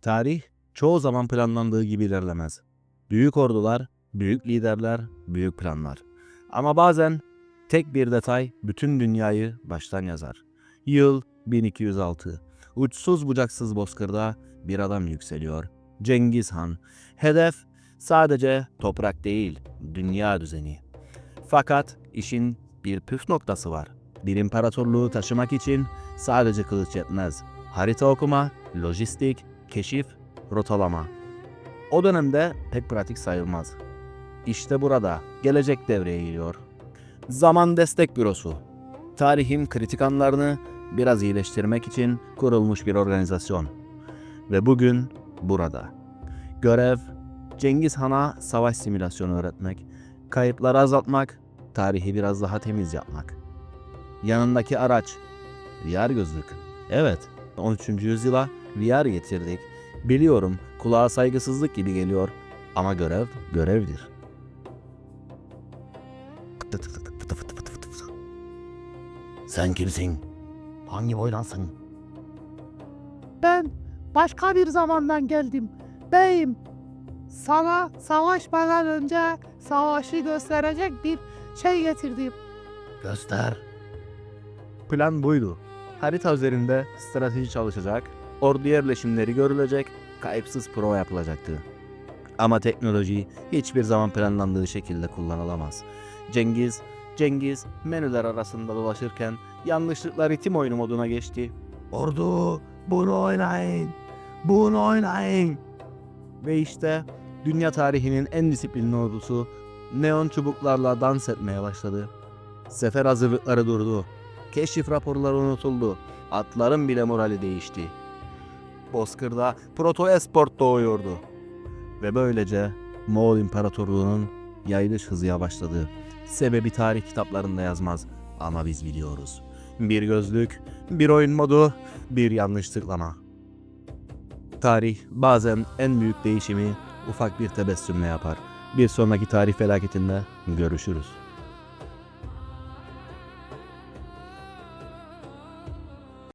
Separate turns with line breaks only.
Tarih çoğu zaman planlandığı gibi ilerlemez. Büyük ordular, büyük liderler, büyük planlar. Ama bazen tek bir detay bütün dünyayı baştan yazar. Yıl 1206. Uçsuz bucaksız bozkırda bir adam yükseliyor. Cengiz Han. Hedef sadece toprak değil, dünya düzeni. Fakat işin bir püf noktası var. Bir imparatorluğu taşımak için sadece kılıç yetmez. Harita okuma, lojistik, keşif, rotalama. O dönemde pek pratik sayılmaz. İşte burada gelecek devreye giriyor. Zaman Destek Bürosu. Tarihin kritik anlarını biraz iyileştirmek için kurulmuş bir organizasyon. Ve bugün burada. Görev Cengiz Han'a savaş simülasyonu öğretmek, kayıpları azaltmak, tarihi biraz daha temiz yapmak. Yanındaki araç VR gözlük. Evet, 13. yüzyıla VR getirdik. Biliyorum kulağa saygısızlık gibi geliyor ama görev görevdir. Sen kimsin? Hangi boylansın?
Ben başka bir zamandan geldim. Beyim, sana savaşmadan önce savaşı gösterecek bir şey getirdim.
Göster. Plan buydu. Harita üzerinde strateji çalışacak, ordu yerleşimleri görülecek, kayıpsız prova yapılacaktı. Ama teknoloji hiçbir zaman planlandığı şekilde kullanılamaz. Cengiz, Cengiz menüler arasında dolaşırken yanlışlıkla ritim oyunu moduna geçti. Ordu, bunu oynayın, bunu oynayın. Ve işte dünya tarihinin en disiplinli ordusu neon çubuklarla dans etmeye başladı. Sefer hazırlıkları durdu. Keşif raporları unutuldu. Atların bile morali değişti. Bozkır'da Proto Esport doğuyordu. Ve böylece Moğol İmparatorluğu'nun yayılış hızı yavaşladı. Sebebi tarih kitaplarında yazmaz ama biz biliyoruz. Bir gözlük, bir oyun modu, bir yanlış tıklama. Tarih bazen en büyük değişimi ufak bir tebessümle yapar. Bir sonraki tarih felaketinde görüşürüz.